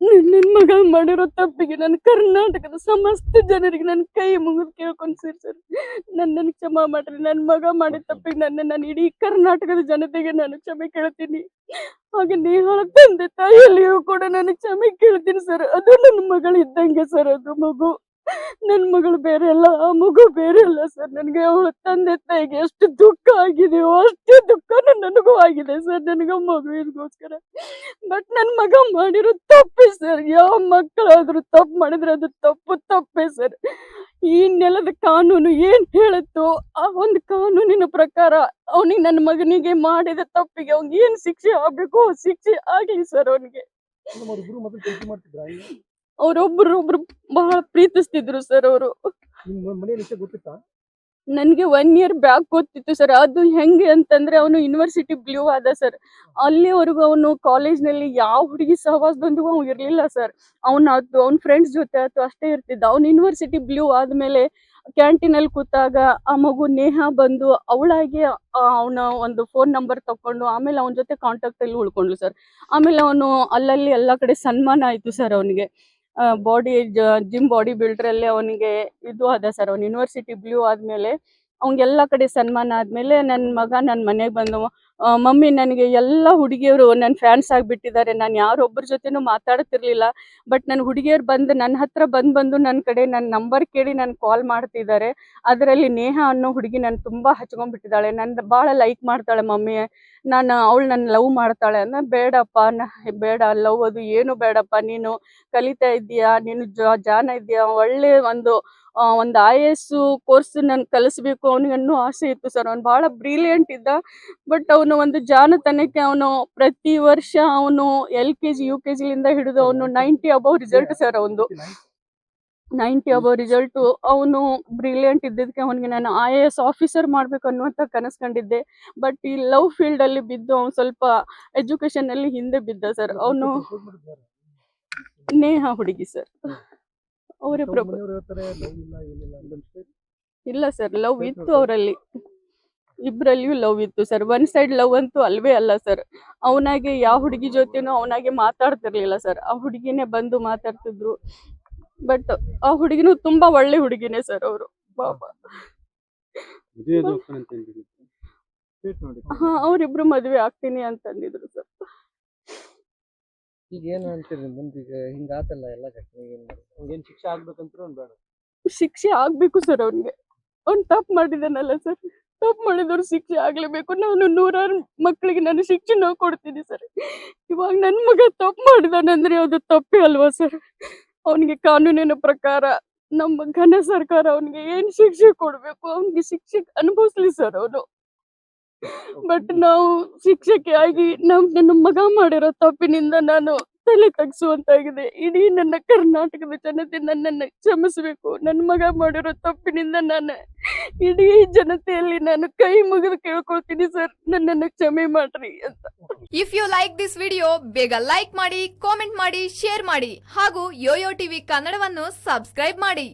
ನನ್ನ ಮಗ ಮಾಡಿರೋ ತಪ್ಪಿಗೆ ನನ್ನ ಕರ್ನಾಟಕದ ಸಮಸ್ತ ಜನರಿಗೆ ನನ್ನ ಕೈ ಮುಗಿದು ಕೇಳ್ಕೊಂಡು ಸರ್ ನನ್ನನ್ನು ಕ್ಷಮಾ ಮಾಡ್ರಿ. ನನ್ನ ಮಗ ಮಾಡಿದ ತಪ್ಪಿಗೆ ನನ್ನ ನಾನು ಇಡೀ ಕರ್ನಾಟಕದ ಜನತೆಗೆ ನಾನು ಕ್ಷಮೆ ಕೇಳ್ತೀನಿ. ಹಾಗೆ ನೇಹಾಳ ತಂದೆ ತಾಯಿಯಲ್ಲಿಯೂ ಕೂಡ ನಾನು ಕ್ಷಮೆ ಕೇಳ್ತೀನಿ ಸರ್. ಅದು ನನ್ನ ಮಗಳು ಇದ್ದಂಗೆ ಸರ್, ಅದು ಮಗು. ನನ್ನ ಮಗಳು ಬೇರೆ ಅಲ್ಲ, ಆ ಮಗು ಬೇರೆ ಅಲ್ಲ ಸರ್. ನನಗೆ ಅವಳ ತಂದೆ ತಾಯಿಗೆ ಎಷ್ಟು ದುಃಖ ಆಗಿದೆಯೋ ಅಷ್ಟು ದುಃಖನೂ ನನಗೂ ಆಗಿದೆ ಸರ್. ನನಗೆ ಮಗುವಿಗೋಸ್ಕರ ಬಟ್ ನನ್ನ ಮಗ ಮಾಡಿರೋ ತಪ್ಪೆ ಸರ್. ಯಾವ ಮಕ್ಕಳಾದ್ರೂ ತಪ್ಪು ಮಾಡಿದ್ರೆ ಅದು ತಪ್ಪು ತಪ್ಪೆ ಸರ್. ಈ ನೆಲದ ಕಾನೂನು ಏನ್ ಹೇಳುತ್ತೋ ಆ ಒಂದು ಕಾನೂನಿನ ಪ್ರಕಾರ ಅವನಿಗೆ ನನ್ನ ಮಗನಿಗೆ ಮಾಡಿದ ತಪ್ಪಿಗೆ ಅವ್ನಿಗೆ ಏನ್ ಶಿಕ್ಷೆ ಆಗ್ಬೇಕು ಶಿಕ್ಷೆ ಆಗ್ಲಿ ಸರ್ ಅವನಿಗೆ. ಅವ್ರಿಬ್ರು ಅವ್ರೊಬ್ರು ಒಬ್ರು ಬಹಳ ಪ್ರೀತಿಸ್ತಿದ್ರು ಸರ್ ಅವರು. ನನ್ಗೆ ಒನ್ ಇಯರ್ ಬ್ಯಾಕ್ ಗೊತ್ತಿತ್ತು ಸರ್ ಅದು ಹೆಂಗೆ ಅಂತಂದ್ರೆ ಅವನು ಯೂನಿವರ್ಸಿಟಿ ಬ್ಲೂ ಆದ ಸರ್ ಅಲ್ಲಿವರೆಗೂ ಅವನು ಕಾಲೇಜ್ನಲ್ಲಿ ಯಾವ ಹುಡುಗಿ ಸಹವಾಸದೊಂದಿಗೂ ಅವ್ನು ಇರ್ಲಿಲ್ಲ ಸರ್ ಅವ್ನ ಅದು ಅವ್ನ ಫ್ರೆಂಡ್ಸ್ ಜೊತೆ ಆಯ್ತು ಅಷ್ಟೇ ಇರ್ತಿದ್ದ. ಅವ್ನು ಯೂನಿವರ್ಸಿಟಿ ಬ್ಲೂ ಆದ್ಮೇಲೆ ಕ್ಯಾಂಟೀನ್ ಅಲ್ಲಿ ಕೂತಾಗ ಆ ಮಗು ನೇಹ ಬಂದು ಅವಳಾಗಿ ಅವನ ಒಂದು ಫೋನ್ ನಂಬರ್ ತಕೊಂಡು ಆಮೇಲೆ ಅವನ ಜೊತೆ ಕಾಂಟ್ಯಾಕ್ಟ್ ಅಲ್ಲಿ ಉಳ್ಕೊಂಡ್ಲು ಸರ್ ಆಮೇಲೆ ಅವನು ಅಲ್ಲಲ್ಲಿ ಎಲ್ಲಾ ಕಡೆ ಸನ್ಮಾನ ಆಯ್ತು ಸರ್ ಅವನಿಗೆ. ಬಾಡಿ ಜಿಮ್ ಬಾಡಿ ಬಿಲ್ಡರ್ ಅಲ್ಲಿ ಅವನಿಗೆ ಇದು ಅದ ಸರ್ ಅವ್ನು ಯೂನಿವರ್ಸಿಟಿ ಬ್ಲೂ ಆದ್ಮೇಲೆ, ಅವ್ನಿಗೆಲ್ಲ ಕಡೆ ಸನ್ಮಾನ ಆದ್ಮೇಲೆ ನನ್ನ ಮಗ ನನ್ನ ಮನೆಗೆ ಬಂದು ಮಮ್ಮಿ ನನಗೆ ಎಲ್ಲ ಹುಡುಗಿಯರು ನನ್ನ ಫ್ಯಾನ್ಸ್ ಆಗಿಬಿಟ್ಟಿದ್ದಾರೆ. ನಾನು ಯಾರೊಬ್ಬರ ಜೊತೆನೂ ಮಾತಾಡ್ತಿರ್ಲಿಲ್ಲ. ಬಟ್ ನನ್ನ ಹುಡುಗಿಯರು ಬಂದು ನನ್ನ ಹತ್ರ ಬಂದು ಬಂದು ನನ್ನ ಕಡೆ ನನ್ನ ನಂಬರ್ ಕೇಳಿ ನನ್ ಕಾಲ್ ಮಾಡ್ತಿದ್ದಾರೆ. ಅದರಲ್ಲಿ ನೇಹ ಅನ್ನೋ ಹುಡುಗಿ ನಾನು ತುಂಬಾ ಹಚ್ಕೊಂಡ್ಬಿಟ್ಟಿದ್ದಾಳೆ. ನನ್ನ ಭಾಳ ಲೈಕ್ ಮಾಡ್ತಾಳೆ ಮಮ್ಮಿ. ನಾನು ಅವಳು ನನ್ನ ಲವ್ ಮಾಡ್ತಾಳೆ ಅಂದ ಬೇಡಪ್ಪ, ನ, ಬೇಡ ಲವ್ ಅದು ಏನು ಬೇಡಪ್ಪ. ನೀನು ಕಲಿತಾ ಇದ್ದೀಯಾ? ನೀನು ಜಾನ ಇದೆಯಾ ಒಳ್ಳೆ ಒಂದು ಒಂದು ಐ ಎಸ್ ಕೋರ್ಸ್ ನನ್ ಕಲಿಸ್ಬೇಕು. ಅವನಿಗೆ ಅನ್ನೋ ಆಸೆ ಇತ್ತು ಸರ್. ಅವ್ನು ಬಹಳ ಬ್ರಿಲಿಯಂಟ್ ಇದ್ದ. ಬಟ್ ಅವನು ಒಂದು ಜಾಣತನಕ್ಕೆ ಅವನು ಪ್ರತಿ ವರ್ಷ ಅವನು L K G U K ಜಿಲಿಂದ ಹಿಡಿದು ಅವನು ನೈಂಟಿ ಅಬೌವ್ ರಿಸಲ್ಟ್ ಸರ್ ಅವನು ನೈಂಟಿ ಅಬೌವ್ ರಿಸಲ್ಟ್ ಅವನು ಬ್ರಿಲಿಯಂಟ್ ಇದ್ದಿದ್ದಕ್ಕೆ ಅವನಿಗೆ ನಾನು ಐ ಎ ಎಸ್ ಆಫೀಸರ್ ಮಾಡ್ಬೇಕು ಅನ್ನುವಂತ ಕನಸು ಕಂಡಿದ್ದೆ ಬಟ್ ಈ ಲವ್ ಫೀಲ್ಡ್ ಅಲ್ಲಿ ಬಿದ್ದು ಅವನು ಸ್ವಲ್ಪ ಎಜುಕೇಶನ್ ಅಲ್ಲಿ ಹಿಂದೆ ಬಿದ್ದ ಸರ್ ಅವನು ನೇಹ ಹುಡುಗಿ ಸರ್ ಅವರೇ ಇಲ್ಲ ಇಲ್ಲ ಸರ್ ಲವ್ ಇತ್ತು ಅವರಲ್ಲಿ. ಇಬ್ರಲ್ಲಿಯೂ ಲವ್ ಇತ್ತು ಸರ್ ಒನ್ ಸೈಡ್ ಲವ್ ಅಂತೂ ಅಲ್ವೇ ಅಲ್ಲ ಸರ್ ಅವನಾಗೆ ಯಾವ ಹುಡುಗಿ ಜೊತೆನೂ ಅವನಾಗೆ ಮಾತಾಡ್ತಿರ್ಲಿಲ್ಲ ಸರ್ ಆ ಹುಡುಗಿನೇ ಬಂದು ಮಾತಾಡ್ತಿದ್ರು. ಬಟ್ ಆ ಹುಡುಗಿನೂ ತುಂಬಾ ಒಳ್ಳೆ ಹುಡುಗಿನೇ ಸರ್ ಅವರು. ಬಾಬಾ ಹಾ ಅವ್ರಿಬ್ರು ಮದ್ವೆ ಆಗ್ತೀನಿ ಅಂತಂದಿದ್ರು ಸರ್ ಈಗ ಏನು ಅಂತೀರಿ ಮುಂದೀಗ ಹಿಂಗಾತಲ್ಲ ಎಲ್ಲ ಘಟನೆ ಏನ್? ಮಾಡೋದು ಶಿಕ್ಷೆ ಆಗ್ಬೇಕಂತ ಬೇಡ. ಶಿಕ್ಷೆ ಆಗ್ಬೇಕು ಸರ್ ಅವ್ನಿಗೆ. ಅವ್ನ್ ತಪ್ಪು ಮಾಡಿದಾನಲ್ಲ ಸರ್ ತಪ್ಪು ಮಾಡಿದವ್ರು ಶಿಕ್ಷೆ ಆಗ್ಲೇಬೇಕು. ನಾನು ನೂರಾರು ಮಕ್ಕಳಿಗೆ ನಾನು ಶಿಕ್ಷಣ ಕೊಡ್ತೀನಿ ಸರ್. ಇವಾಗ ನನ್ ಮಗ ತಪ್ಪು ಮಾಡಿದಾನಂದ್ರೆ ಅದು ತಪ್ಪೇ ಅಲ್ವಾ ಸರ್? ಅವನಿಗೆ ಕಾನೂನಿನ ಪ್ರಕಾರ ನಮ್ಮ ಘನ ಸರ್ಕಾರ ಅವನಿಗೆ ಏನ್ ಶಿಕ್ಷೆ ಕೊಡ್ಬೇಕು? ಅವನಿಗೆ ಶಿಕ್ಷೆ ಅನುಭವಿಸ್ಲಿ ಸರ್ ಅವನು. ಬಟ್ ನಾವು ಶಿಕ್ಷಕಿ ಆಗಿ ನಮ್ ನನ್ನ ಮಗ ಮಾಡಿರೋ ತಪ್ಪಿನಿಂದ ನಾನು ತಲೆ ತಗ್ಸುವಂತಾಗಿದೆ. ಇಡೀ ನನ್ನ ಕರ್ನಾಟಕದ ಜನತೆ ನನ್ನನ್ನು ಕ್ಷಮಿಸಬೇಕು. ನನ್ನ ಮಗ ಮಾಡಿರೋ ತಪ್ಪಿನಿಂದ ನಾನು ಇಡೀ ಜನತೆಯಲ್ಲಿ ನಾನು ಕೈ ಮುಗಿದು ಕೇಳ್ಕೊಳ್ತೀನಿ ಸರ್. ನನ್ನನ್ನು ಕ್ಷಮೆ ಮಾಡ್ರಿ ಅಂತ. If you like this video ಬೇಗ ಲೈಕ್ ಮಾಡಿ ಕಾಮೆಂಟ್ ಮಾಡಿ ಶೇರ್ ಮಾಡಿ ಹಾಗೂ ಯೋಯೋ ಟಿವಿ ಕನ್ನಡವನ್ನು ಸಬ್ಸ್ಕ್ರೈಬ್ ಮಾಡಿ.